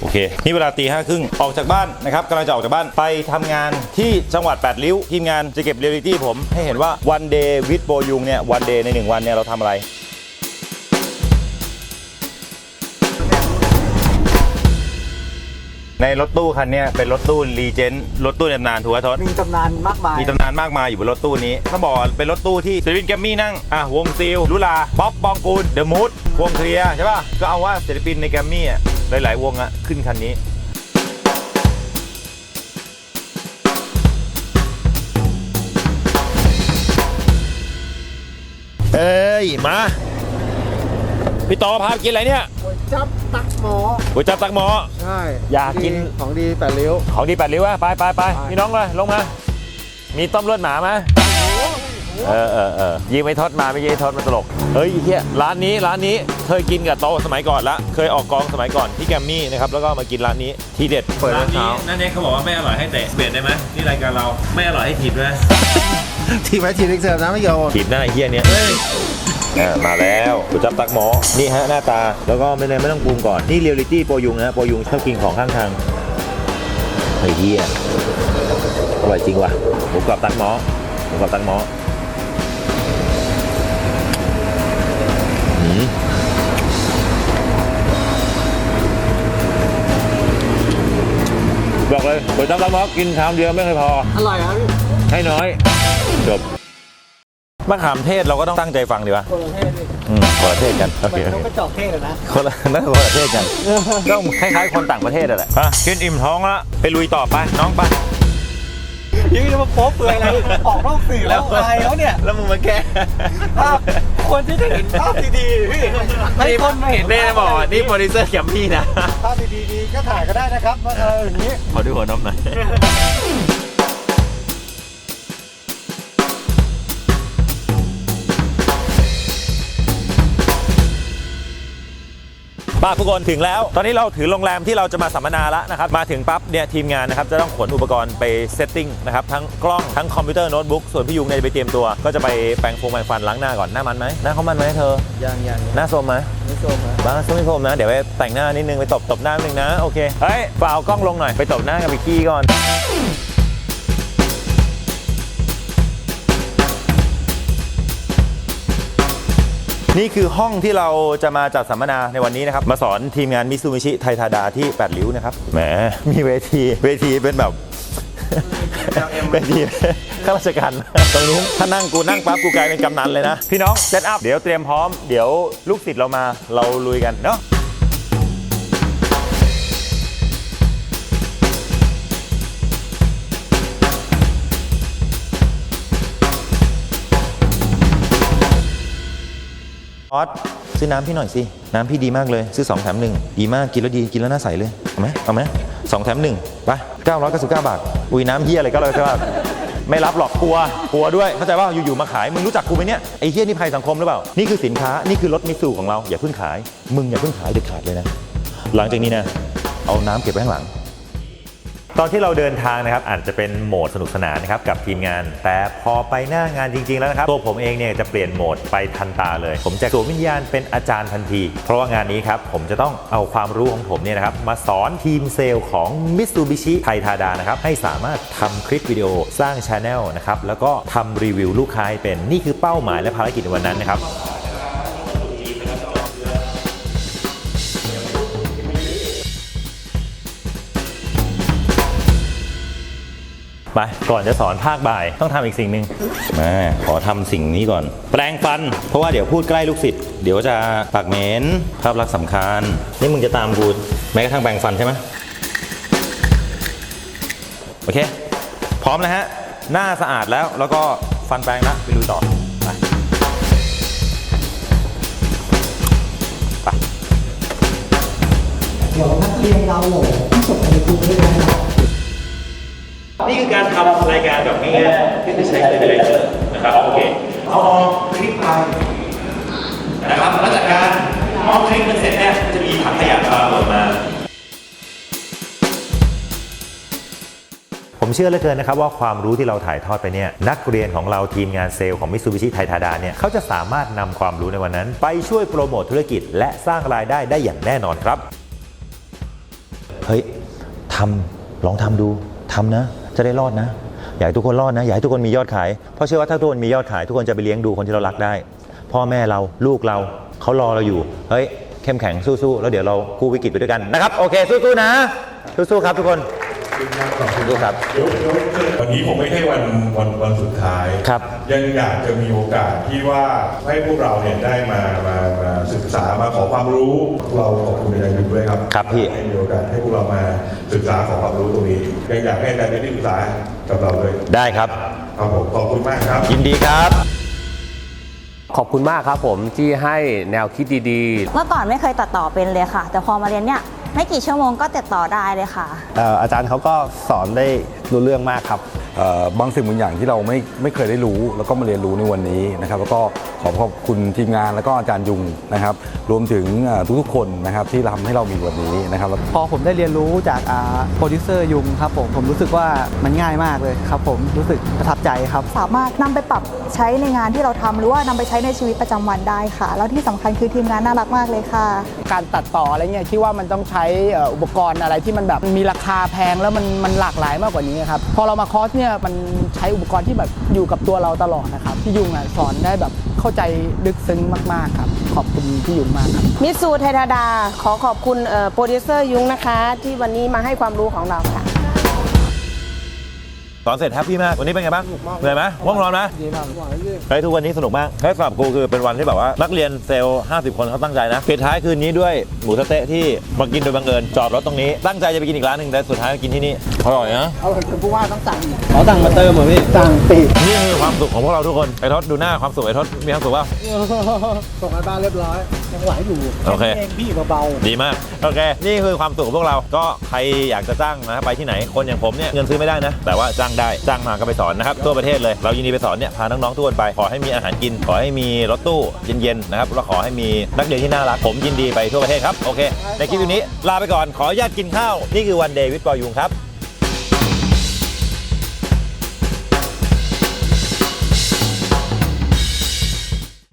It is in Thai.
โอเค นี่เวลาตีห้าครึ่งออกจากบ้านนะครับกำลังจะออกจากบ้านไปทำงานที่จังหวัด 8 ริ้ว ทีมงานจะเก็บเรียลลิตี้ผมให้เห็นว่าวันเดย์วิดโบยุงเนี่ยวันเดย์ใน 1 วันเนี่ยเราทำอะไร ในรถตู้คันเนี้ยเป็นรถตู้รีเจนรถตู้ในตำนานถูกไหมทศมีตำนานมากมายมีตำนานมากมายอยู่บนรถตู้นี้ต้องบอกว่าเป็นรถตู้ที่ศิลปินแกรมมี่นั่งอะวงซิลลุลาป๊อปปองกูลเดอะมูดวงเคลียร์ใช่ป่ะก็เอาว่าศิลปินในแกรมมี่อะหลายๆวงอะขึ้นคันนี้เอ้ยมา พี่ต่อพาไปกินอะไรเนี่ยก๋วยจับ ตักหมอก๋วยจับตักหมอ ใช่อยากกิน ของดีแปดริ้วของดีแปดริ้วอะไปไปไปไปพี่น้องเลยลงมา มีต้มเลือดหมาไหมเออเออเออยิงไม่ทดมาไม่ใช่ทดมันตลก เฮ้ยเฮียร้านนี้ร้านนี้เคยกินกับโตสมัยก่อนละ เคยออกกองสมัยก่อนที่แกรมมี่นะครับแล้วก็มากินร้านนี้ทีเด็ดเปิดร้านเช้านี้นั่นเองเขาบอกว่าไม่อร่อยให้เตะเปลี่ยนได้ไหมนี่รายการเราไม่อร่อยให้ถีบด้วยทีมไว้ทีมเล็กเสิร์ฟนะไม่โยนถีบหน้าไอ้เฮียเนี่ย อ่ามาแล้วก๋วยจับตักหมอนี่ฮะหน้าตาแล้วก็ไม่เลยไม่ต้องปรุงก่อนนี่เรียลลิตี้โปรยุงนะโปรยุงชอบกินของข้างทางเฮ้ยเฮียอร่อยจริงว่ะหมูกรอบตักหมอหมูกรอบตักหมออืมบอกเลยก๋วยจับตักหมอกินชามเดียวไม่เคยพออร่อยครับพี่ให้น้อยจบ มะขามเทศเราก็ต้องตั้งใจฟังดีวะคนละเทศพี่อืมคนละเทศกันโอเหเคมือนโอนกเคกระจอกเทศอะนะ คนละนั่นคนละเทศกันต้องคล้ายๆ คนต่างประเทศอะแหละ อะกินอิ่มท้องแล้วไปลุยต่อไปน้องไปพี่จะมาโป๊เปลือยอะไรออกนอกสื่อแล้วอายเขาเนี่ยแล้วมึงมาแก้ภาพคนที่จะเห็นภาพดีๆพี่ให้คนมาเห็นเน่บอกว่านี่โปรดิวเซอร์แกมพี่นะ ภาพดีๆก็ถ่ายก็ได้นะครับมาเอออย่างนี้ ขอดูหัวน้ำหน่อย ป้าทุกคนถึงแล้ว ตอนนี้เราถือโรงแรมที่เราจะมาสัมมนาแล้วนะครับ มาถึงปั๊บเนี่ยทีมงานนะครับจะต้องขนอุปกรณ์ไปเซตติ้งนะครับทั้งกล้องทั้งคอมพิวเตอร์โน้ตบุ๊กส่วนพี่ยุงเนี่ยจะไปเตรียมตัว ก็จะไปแปรงฟงแปรงฟันล้างหน้าก่อนหน้ามันไหมหน้าเขามันไหมเธอ ยังยังหน้าโซมไหมไม่ชมนะบ้าส้มไม่พรมนะเดี๋ยวไปแต่งหน้านิดนึงไปตบตบหน้านิดนึงนะโอเคเฮ้ยฝ่าเอากล้องลงหน่อยไปตบหน้ากับบิกกี้ก่อน นี่คือห้องที่เราจะมาจัดสัมมนาในวันนี้นะครับ มาสอนทีมงานมิซูมิชิไทยทาดาที่8ริ้วนะครับแหมมีเวทีเวทีเป็นแบบเวทีข้าราชการตรงนี้ถ้านั่งกูนั่งปั๊บกูกลายเป็นกำนันเลยนะ พี่น้องเซตอัพเดี๋ยวเตรียมพร้อม เดี๋ยวลูกศิษย์เรามาเราลุยกันเนาะ ออสซื้อน้ำพี่หน่อยสิ น้ำพี่ดีมากเลย ซื้อ 2 แถมหนึ่งดีมากกินแล้วดีกินแล้วน่าใสเลย เอาไหมเอาไหมสองแถมหนึ่งไป999 บาท อุ้ยน้ำเฮียอะไรก็เลยก็ไม่รับหรอกกลัวกลัวด้วยเข้าใจว่าอยู่ๆมาขายมึงรู้จักกูไหมเนี่ยไอ้เฮียนี่ภัยสังคมหรือเปล่านี่คือสินค้านี่คือรถมิตซูของเราอย่าเพิ่งขาย มึงอย่าเพิ่งขายเด็ดขาดเลยนะ หลังจากนี้นะเอาน้ำเก็บไว้ข้างหลัง ตอนที่เราเดินทางนะครับอาจจะเป็นโหมดสนุกสนานนะครับกับทีมงาน แต่พอไปหน้างานจริง ๆ แล้วนะครับตัวผมเองเนี่ยจะเปลี่ยนโหมดไปทันตาเลย ผมจะสวมวิญญาณเป็นอาจารย์ทันที เพราะว่างานนี้ครับผมจะต้องเอาความรู้ของผมเนี่ยนะครับมาสอนทีมเซลล์ของ Mitsubishi ไทยทาดานะครับให้สามารถทำคลิปวิดีโอสร้างช anel นะครับแล้วก็ทำรีวิวลูกค้าให้เป็นนี่คือเป้าหมายและภารกิจในวันนั้นนะครับ ไปก่อนจะสอนภาคบ่ายต้องทำอีกสิ่งหนึ่งมาขอทำสิ่งนี้ก่อน แปลงฟัน เพราะว่าเดี๋ยวพูดใกล้ลูกศิษย์เดี๋ยวจะปากเหม็นภาพลักษณ์สำคัญ นี่มึงจะตามกูแม้กระทั่งแปลงฟันใช่ไหมโอเค พร้อมแล้วฮะ หน้าสะอาดแล้วแล้วก็ฟันแปลงแล้วไปลุยต่อไปไปเดี๋ยวนักเรียนเราโหลที่จบในกลุ่มด้วยกัน นี่คือการทำรายการแบบง่ายๆที่ไม่ใช้เลยเลยนะครับโอเคเอาออกคลิปไปนะครับหลังจากการมอบคลิปมันเสร็จเนี่ยจะมีถังขยะปรากฏมาผมเชื่อเหลือเกินนะครับว่าความรู้ที่เราถ่ายทอดไปเนี่ยนักเรียนของเราทีมงานเซลล์ของมิ t ซูบิชิไทยทาดาเนี่ยเขาจะสามารถนำความรู้ในวันนั้น ไปช่วยโปรโมทธุรกิจ และสร้างรายได้ได้อย่างแน่นอนครับ เฮ้ยทำลองทำดูทำนะ จะได้รอดนะอยากให้ทุกคนรอดนะอยากให้ทุกคนมียอดขายเพราะเชื่อว่าถ้าทุกคนมียอดขาย ทุกคนจะไปเลี้ยงดูคนที่เรารักได้ พ่อแม่เราลูกเราเขารอเราอยู่เฮ้ยเข้มแข็งสู้ๆแล้วเดี๋ยวเรากู้วิกฤตไปด้วยกันนะครับโอเคสู้ๆนะสู้ๆครับทุกคน สู้ครับเดี๋ยวเดี๋ยววันนี้ผมไม่ใช่วันวันวันสุดท้ายครับ ยังอยากจะมีโอกาสที่ว่าให้พวกเราเนี่ยได้มามามาศึกษามาขอความรู้พวกเราขอบคุณอาจารย์ยุทธด้วยครับครับพี่ ให้มีโอกาสให้พวกเรามาศึกษาขอความรู้ตรงนี้ยังอยากให้อาจารย์ได้ศึกษากับเราด้วยได้ครับ ครับผมขอบคุณมากครับ ยินดีครับ ขอบคุณมากครับผมที่ให้แนวคิดดีๆ เมื่อก่อนไม่เคยตัดต่อเป็นเลยค่ะ แต่พอมาเรียนเนี่ย ไม่กี่ชั่วโมงก็ติดต่อได้เลยค่ะ อาจารย์เขาก็สอนได้รู้เรื่องมากครับเอ่อบางสิ่งบางอย่างที่เราไม่ไม่เคยได้รู้ แล้วก็มาเรียนรู้ในวันนี้นะครับ แล้วก็ขอขอบคุณทีมงานแล้วก็อาจารย์ยุงนะครับ รวมถึงเอ่อทุกๆคนนะครับที่ทำให้เรามีวันนี้นะครับ พอผมได้เรียนรู้จากโปรดิวเซอร์ยุงครับผมผมรู้สึกว่ามันง่ายมากเลยครับ ผมรู้สึกประทับใจครับ สามารถนำไปปรับใช้ในงานที่เราทำหรือว่านำไปใช้ในชีวิตประจำวันได้ค่ะ แล้วที่สำคัญคือทีมงานน่ารักมากเลยค่ะ การตัดต่ออะไรเงี้ยคิดว่ามันต้องใช้เอ่ออุปกรณ์อะไรที่มันแบบมีราคาแพงแล้วมันมันหลากหลายมากกว่านี้ครับ พอเรามาคอร์สเนี่ยมันใช้อุปกรณ์ที่แบบอยู่กับตัวเราตลอดนะครับพี่ยุงอะสอนได้แบบเข้าใจลึกซึ้งมากๆครับ ขอบคุณพี่ยุงมากครับมิสูไทยธาดาขอขอบคุณโปรดิวเซอร์ยุ้งนะคะ ที่วันนี้มาให้ความรู้ของเราค่ะ สอนเสร็จแฮปปี้มาก วันนี้เป็นไงบ้างเหนื่อยไหมว่วงนอนไหมเฮ้ยทุกวันนี้สนุกมากเฮ้ยสำหรับกูคือเป็นวันที่แบบว่านักเรียนเซลล์50 คนเขาตั้งใจนะปิดท้ายคืนนี้ด้วยหมูสะเต๊ะที่มากินโดยบังเอิญจอดรถตรงนี้ตั้งใจจะไปกินอีกร้านหนึ่งแต่สุดท้ายมากินที่นี่อร่อยนะเอาถึงผู้ว่าต้องสั่งเขาสั่งมาเติมเหรอพี่สั่งปีกนี่คือความสุขของพวกเราทุกคนไอ้ทศดูหน้าความสุขไอ้ทศมีความสุขว่าส่งไปบ้านเรียบร้อย ยังไหวอยู่โอเคเองพี่เบาดีมาก โอเค นี่คือความสุขของพวกเรา ก็ใครอยากจะจ้างนะไปที่ไหน คนอย่างผมเนี่ยเงินซื้อไม่ได้นะ แต่ว่าจ้างได้ จ้างมาก็ไปสอนนะครับ ทั่วประเทศเลย เรายินดีไปสอนเนี่ย พาน้องๆทุกคนไป ขอให้มีอาหารกิน ขอให้มีรถตู้เย็นๆนะครับ แล้วขอให้มีนักเรียนที่น่ารัก ผมยินดีไปทั่วประเทศครับ โอเค ในคลิปวิดีโอนี้ลาไปก่อน ขออนุญาตกินข้าว นี่คือวันเดย์วิดปอยุงครับ